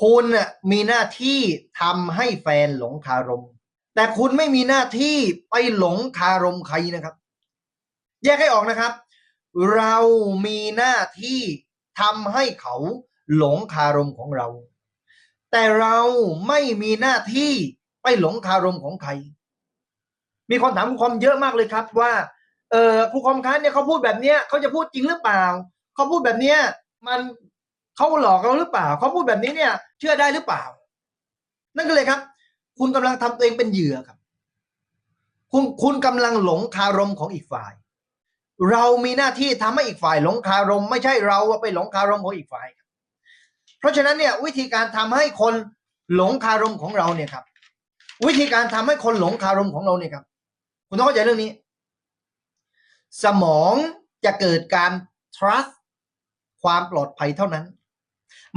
คุณมีหน้าที่ทำให้แฟนหลงคารม แต่คุณไม่มีหน้าที่ไปหลงคารมใครนะครับ แยกให้ออกนะครับ เรามีหน้าที่ทำให้เขาหลงคารมของเรา แต่เราไม่มีหน้าที่ไปหลงคารมของใคร มีคนถามครูคอมเยอะมากเลยครับว่า เออครูคอมคะเนี่ยเขาพูดแบบเนี้ยเขาจะพูดจริงหรือเปล่า เขาพูดแบบเนี้ยมัน เขาหลอกเราหรือเปล่าเขาพูดแบบนี้เนี่ย เชื่อได้หรือเปล่า นั่นก็เลยครับ คุณกำลังทำตัวเองเป็นเหยื่อครับ คุณคุณกำลังหลงคารมของอีกฝ่าย เรามีหน้าที่ทำให้อีกฝ่ายหลงคารม ไม่ใช่เราไปหลงคารมของอีกฝ่าย เพราะฉะนั้นเนี่ย วิธีการทำให้คนหลงคารมของเราเนี่ยครับ วิธีการทำให้คนหลงคารมของเราเนี่ยครับ คุณต้องเข้าใจเรื่องนี้ สมองจะเกิดการ trust ความปลอดภัยเท่านั้น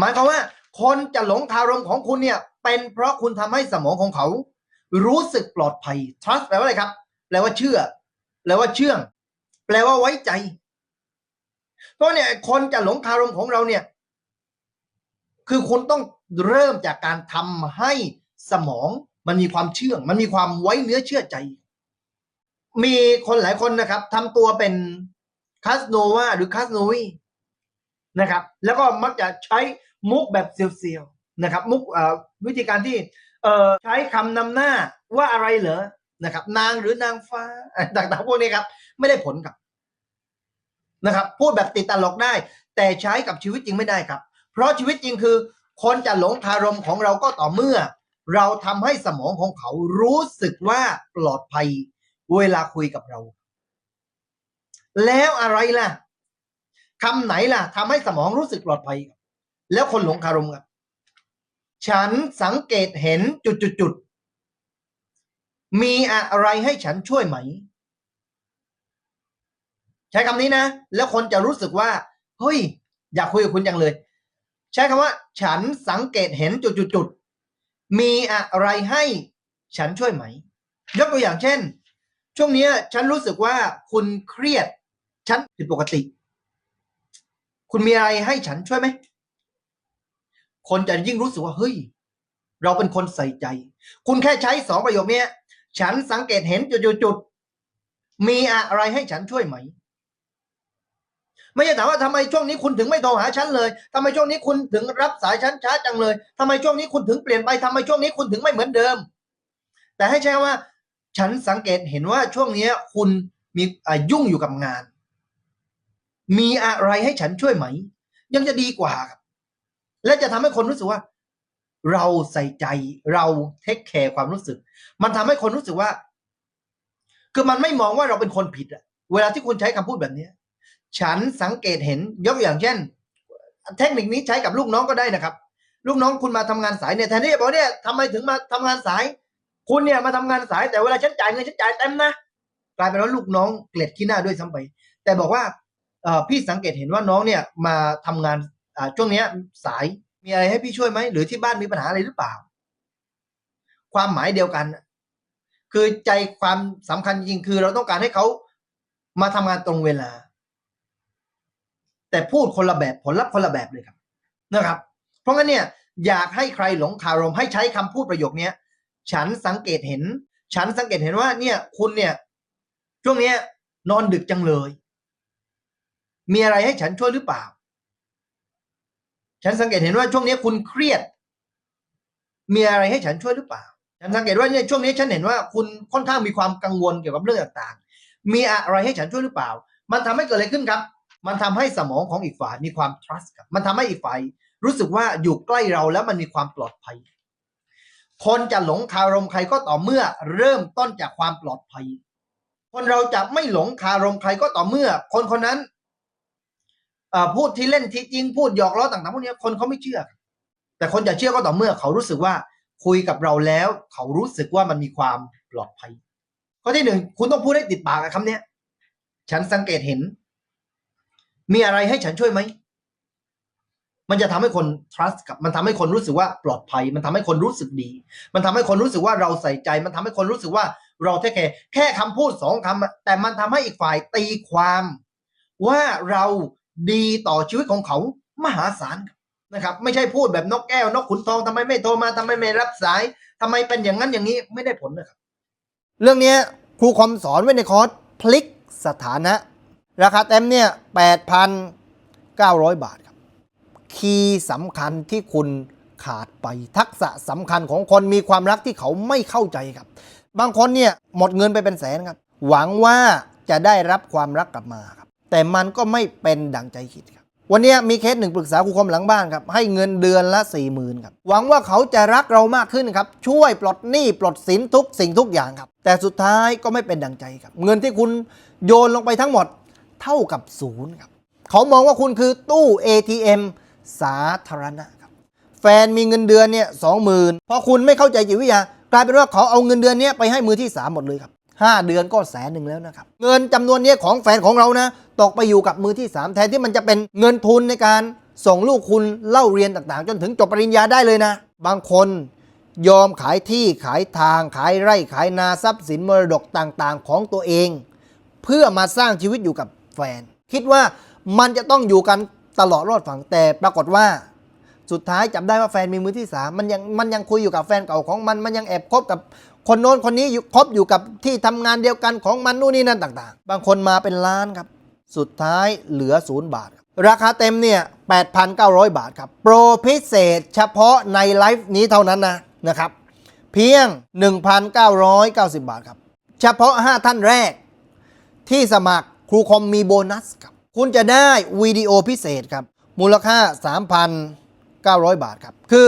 หมายความว่า คนจะหลงคารมของคุณเนี่ย เป็นเพราะคุณทำให้สมองของเขา รู้สึกปลอดภัย trust แปลว่าอะไรครับ แปลว่าเชื่อ แปลว่าเชื่อง แปลว่าไว้ใจ เพราะเนี่ยคนจะหลงคารมของเราเนี่ย คือคุณต้องเริ่มจากการทำให้สมองมันมีความเชื่อง มันมีความไว้เนื้อเชื่อใจ มีคนหลายคนนะครับทำตัวเป็นคาสโนวาหรือคาสโนวีนะครับ แล้วก็มักจะใช้ มุกแบบเซียวๆนะครับ มุกวิธีการที่ใช้คำนำหน้าว่าอะไรเหรอนะครับ นางหรือนางฟ้าต่างๆพวกนี้ครับ ไม่ได้ผลครับนะครับ พูดแบบติดตลกได้ แต่ใช้กับชีวิตจริงไม่ได้ครับ เพราะชีวิตจริงคือ คนจะหลงคารมของเราก็ต่อเมื่อ เราทำให้สมองของเขารู้สึกว่าปลอดภัย เวลาคุยกับเรา แล้วอะไรล่ะคำไหนล่ะทำให้สมองรู้สึกปลอดภัยครับ แล้วคนหลงคารมครับ ฉันสังเกตเห็นจุดจุดจุดๆมีอะไรให้ฉันช่วยไหม ใช้คำนี้นะ แล้วคนจะรู้สึกว่า เฮ้ย อยากคุยกับคุณจังเลย ใช้คำว่า ฉันสังเกตเห็นจุดจุดจุดๆมีอะไรให้ฉันช่วยไหม ยกตัวอย่างเช่น ช่วงนี้ฉันรู้สึกว่าคุณเครียด ฉันผิดปกติ คุณมีอะไรให้ฉันช่วยไหม คนจะยิ่งรู้สึกว่าเฮ้ย เราเป็นคนใส่ใจ คุณแค่ใช้สองประโยคนี้ฉันสังเกตเห็นจุดๆมีอะไรให้ฉันช่วยไหม ไม่ใช่ถามว่าทำไมช่วงนี้คุณถึงไม่โทรหาฉันเลยทำไมช่วงนี้คุณถึงรับสายฉันช้าจังเลยทำไมช่วงนี้คุณถึงเปลี่ยนไปทำไมช่วงนี้คุณถึงไม่เหมือนเดิม แต่ให้ใช้ว่า ฉันสังเกตเห็นว่าช่วงนี้คุณมียุ่งอยู่กับงาน มีอะไรให้ฉันช่วยไหม ยังจะดีกว่าครับ และจะทำให้คนรู้สึกว่า เราใส่ใจเราเทคแคร์ความรู้สึก มันทำให้คนรู้สึกว่า คือมันไม่มองว่าเราเป็นคนผิดอะเวลาที่คุณใช้คำพูดแบบเนี้ย ฉันสังเกตเห็นยกอย่างเช่น เทคนิคนี้ใช้กับลูกน้องก็ได้นะครับ ลูกน้องคุณมาทำงานสายเนี่ยแทนที่จะบอกเนี่ยทำไมถึงมาทำงานสาย คุณเนี่ยมาทำงานสาย แต่เวลาฉันจ่ายเงินฉันจ่ายเต็มนะกลายเป็นว่าลูกน้องเกลียดขี้หน้าด้วยซ้ำไป แต่บอกว่าพี่สังเกตเห็นว่าน้องเนี่ยมาทำงาน ช่วงนี้สายมีอะไรให้พี่ช่วยไหมหรือที่บ้านมีปัญหาอะไรหรือเปล่า ความหมายเดียวกัน คือใจความสำคัญจริงคือ เราต้องการให้เขามาทำงานตรงเวลา แต่พูดคนละแบบผลลัพธ์คนละแบบเลยครับนะครับ เพราะงั้นเนี่ยอยากให้ใครหลงคารมให้ใช้คำพูดประโยคเนี้ยฉันสังเกตเห็น ฉันสังเกตเห็นว่า เนี่ย คุณเนี่ย ช่วงเนี้ย นอนดึกจังเลย มีอะไรให้ฉันช่วยหรือเปล่า ฉันสังเกตเห็นว่าช่วงนี้คุณเครียด มีอะไรให้ฉันช่วยหรือเปล่า ฉันสังเกตว่าเนี่ยช่วงนี้ฉันเห็นว่าคุณค่อนข้างมีความกังวลเกี่ยวกับเรื่องต่างๆ มีอะไรให้ฉันช่วยหรือเปล่า มันทำให้เกิดอะไรขึ้นครับ มันทำให้สมองของอีกฝ่ายมีความ trust ครับ มันทำให้อีกฝ่ายรู้สึกว่าอยู่ใกล้เราแล้วมันมีความปลอดภัย คนจะหลงคารมใครก็ต่อเมื่อเริ่มต้นจากความปลอดภัย คนเราจะไม่หลงคารมใครก็ต่อเมื่อ คนคนนั้น พูดที่เล่นที่จริงพูดหยอกล้อต่างๆพวกนี้คนเขาไม่เชื่อ แต่คนจะเชื่อก็ต่อเมื่อเขารู้สึกว่าคุยกับเราแล้ว เขารู้สึกว่ามันมีความปลอดภัยข้อที่หนึ่งคุณต้องพูดให้ติดปากคำนี้ฉันสังเกตเห็น มีอะไรให้ฉันช่วยไหมมันจะทำให้คน trust กับมันทำให้คนรู้สึกว่าปลอดภัย มันทำให้คนรู้สึกดี มันทำให้คนรู้สึกว่าเราใส่ใจ มันทำให้คนรู้สึกว่าเราเทคแคร์แค่คำพูดสองคำแต่มันทำให้อีกฝ่ายตีความ ว่าเรา ดีต่อชีวิตของเขามหาศาลนะครับ ไม่ใช่พูดแบบนกแก้วนกขุนทองทำไมไม่โทรมาทำไมไม่รับสายทำไมเป็นอย่างนั้นอย่างนี้ไม่ได้ผลนะครับ เรื่องนี้ครูคอมสอนไว้ในคอร์สพลิกสถานะ ราคาเต็มเนี่ย8,900 บาทครับ คีย์สำคัญที่คุณขาดไปทักษะสำคัญของคนมีความรักที่เขาไม่เข้าใจครับ บางคนเนี่ยหมดเงินไปเป็นแสนครับ หวังว่าจะได้รับความรักกลับมาบ แต่มันก็ไม่เป็นดังใจคิดครับ วันนี้มีเคสหนึ่งปรึกษาครูคอมหลังบ้านครับ ให้เงินเดือนละ4ี่หมื่นครับ หวังว่าเขาจะรักเรามากขึ้นครับ ช่วยปลดหนี้ปลดสินทุกสิ่งทุกอย่างครับ แต่สุดท้ายก็ไม่เป็นดังใจครับ เงินที่คุณโยนลงไปทั้งหมดเท่ากับศูนย์ครับ เขามองว่าคุณคือตู้ ATM สาธารณะครับ แฟนมีเงินเดือนเนี่ยสองหมื่นพอคุณไม่เข้าใจจิตวิทยากลายเป็นว่าเขาเอาเงินเดือนเนี้ยไปให้มือที่ 3 หมดเลยครับ 5 เดือนก็แสนหนึ่งแล้วนะครับ เงินจำนวนนี้ของแฟนของเรานะ ตกไปอยู่กับมือที่ 3 แทนที่มันจะเป็นเงินทุนในการส่งลูกคุณเล่าเรียนต่างๆ จนถึงจบปริญญาได้เลยนะ บางคนยอมขายที่ขายทางขายไร่ขายนาทรัพย์สินมรดกต่างๆ ของตัวเอง เพื่อมาสร้างชีวิตอยู่กับแฟน คิดว่ามันจะต้องอยู่กันตลอดรอดฝั่งแต่ปรากฏว่า สุดท้ายจับได้ว่าแฟนมีมือที่สามมันยังมันยังคุยอยู่กับแฟนเก่าของมัน มันยังแอบคบกับ คนโน้นคนนี้อยู่คบอยู่กับที่ทำงานเดียวกันของมันนู่นนี่นั่นต่างๆ บางคนมาเป็นล้านครับ สุดท้ายเหลือศูนย์บาทครับราคาเต็มเนี่ย 8,900 บาทครับ โปรพิเศษเฉพาะในไลฟ์นี้เท่านั้นนะนะครับ เพียง 1,990 บาทครับ เฉพาะ 5 ท่านแรก ที่สมัครครูคอมมีโบนัสครับ คุณจะได้วิดีโอพิเศษครับ มูลค่า 3,900 บาทครับ คือ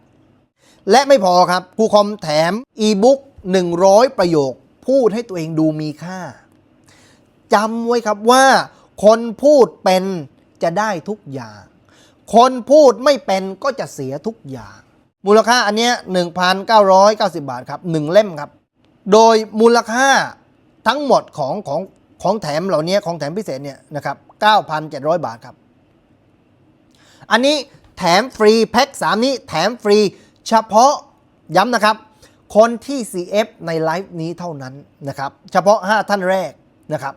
และไม่พอครับครูคอมแถมอีบุ๊ก100 ประโยค พูดให้ตัวเองดูมีค่าจำไว้ครับว่า คนพูดเป็นจะได้ทุกอย่าง คนพูดไม่เป็นก็จะเสียทุกอย่าง มูลค่าอันเนี้ย1,990 บาทครับ 1 เล่มครับ โดยมูลค่าทั้งหมดของของของแถมเหล่านี้ของแถมพิเศษเนี่ยนะครับ 9,700 บาทครับ อันนี้แถมฟรีแพ็ค3 นี้แถมฟรี เฉพาะย้ำนะครับ คนที่ CF ในไลฟ์นี้เท่านั้นนะครับ เฉพาะ 5 ท่านแรกนะครับ